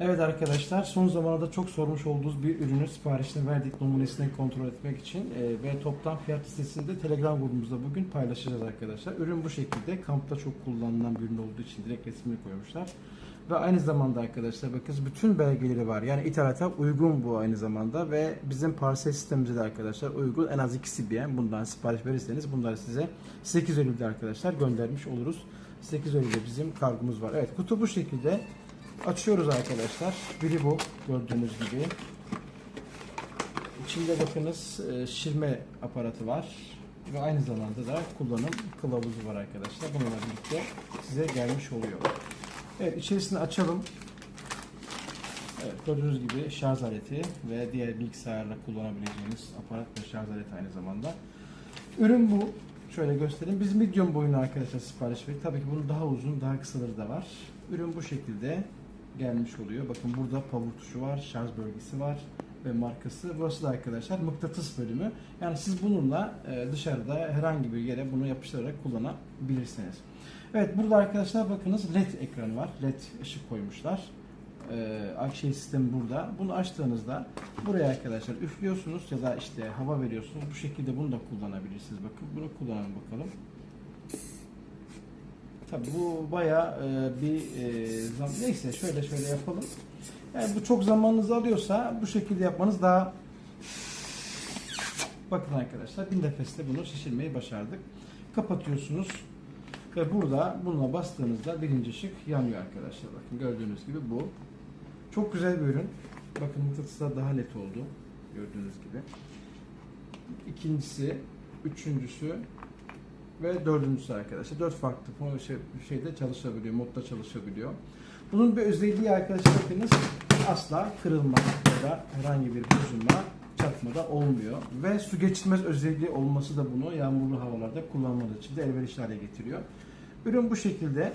Evet arkadaşlar son zamanlarda çok sormuş olduğunuz bir ürünü siparişini verdik numunesini kontrol etmek için Ee, ve toptan fiyat listesini de Telegram grubumuzda bugün paylaşacağız arkadaşlar. Ürün bu şekilde kampta çok kullanılan bir ürün olduğu için direkt resmini koymuşlar. Ve aynı zamanda arkadaşlar bakın bütün belgeleri var. Yani ithalata uygun bu aynı zamanda ve bizim parsel sistemimize de arkadaşlar uygun. En az 2 CBM bundan sipariş verirseniz bunları size 8 Eylül'de arkadaşlar göndermiş oluruz. 8 Eylül'de bizim kargomuz var. Evet kutu bu şekilde. Açıyoruz arkadaşlar. Biri bu gördüğünüz gibi. İçinde bakınız e, şişirme aparatı var. Ve aynı zamanda da kullanım kılavuzu var arkadaşlar. Bununla birlikte size gelmiş oluyor. Evet içerisini açalım. Evet gördüğünüz gibi şarj aleti ve diğer bilgisayarla kullanabileceğiniz aparat ve şarj aleti aynı zamanda. Ürün bu. Şöyle göstereyim. Biz medium boyunu arkadaşlar sipariş verdik. Tabii ki bunun daha uzun, daha kısaları da var. Ürün bu şekilde gelmiş oluyor. Bakın burada power tuşu var, şarj bölgesi var ve markası. Burası da arkadaşlar mıknatıs bölümü. Yani siz bununla e, dışarıda herhangi bir yere bunu yapıştırarak kullanabilirsiniz. Evet burada arkadaşlar bakınız LED ekranı var. LED ışık koymuşlar. Şey sistemi burada. Bunu açtığınızda buraya arkadaşlar üflüyorsunuz ya da işte hava veriyorsunuz. Bu şekilde bunu da kullanabilirsiniz. Bakın bunu kullanalım bakalım. Tabi bu baya bir e, zam neyse şöyle şöyle yapalım. Yani bu çok zamanınızı alıyorsa bu şekilde yapmanız daha Bakın arkadaşlar bir nefeste bunu şişirmeyi başardık. Kapatıyorsunuz ve burada bununla bastığınızda birinci ışık yanıyor arkadaşlar. Bakın gördüğünüz gibi bu. Çok güzel bir ürün. Bakın mıknatıslar daha net oldu. Gördüğünüz gibi. İkincisi, üçüncüsü ve dördüncüsü arkadaşlar. Dört farklı şey- şeyde çalışabiliyor, modda çalışabiliyor. Bunun bir özelliği arkadaşlar bakınız asla kırılma ya da herhangi bir bozulma çarpmada olmuyor. Ve su geçirmez özelliği olması da bunu yağmurlu havalarda kullanmadığı için de elverişli hale getiriyor. Ürün bu şekilde.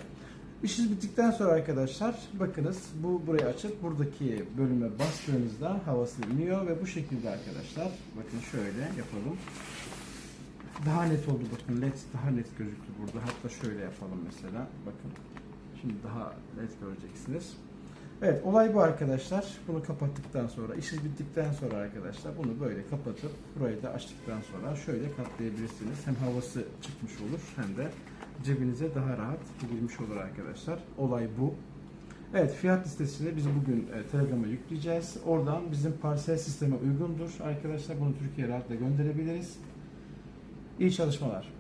İşiniz bittikten sonra arkadaşlar bakınız bu burayı açıp buradaki bölüme bastığınızda havası iniyor ve bu şekilde arkadaşlar bakın şöyle yapalım. Daha net oldu bakın led daha net gözüktü burada. Hatta şöyle yapalım mesela. Bakın. Şimdi daha net göreceksiniz. Evet olay bu arkadaşlar. Bunu kapattıktan sonra, işiniz bittikten sonra arkadaşlar bunu böyle kapatıp burayı da açtıktan sonra şöyle katlayabilirsiniz. Hem havası çıkmış olur hem de cebinize daha rahat girmiş olur arkadaşlar. Olay bu. Evet fiyat listesini biz bugün e, Telegram'a yükleyeceğiz. Oradan bizim parsel sisteme uygundur. Arkadaşlar bunu Türkiye'ye rahatla gönderebiliriz. İyi çalışmalar.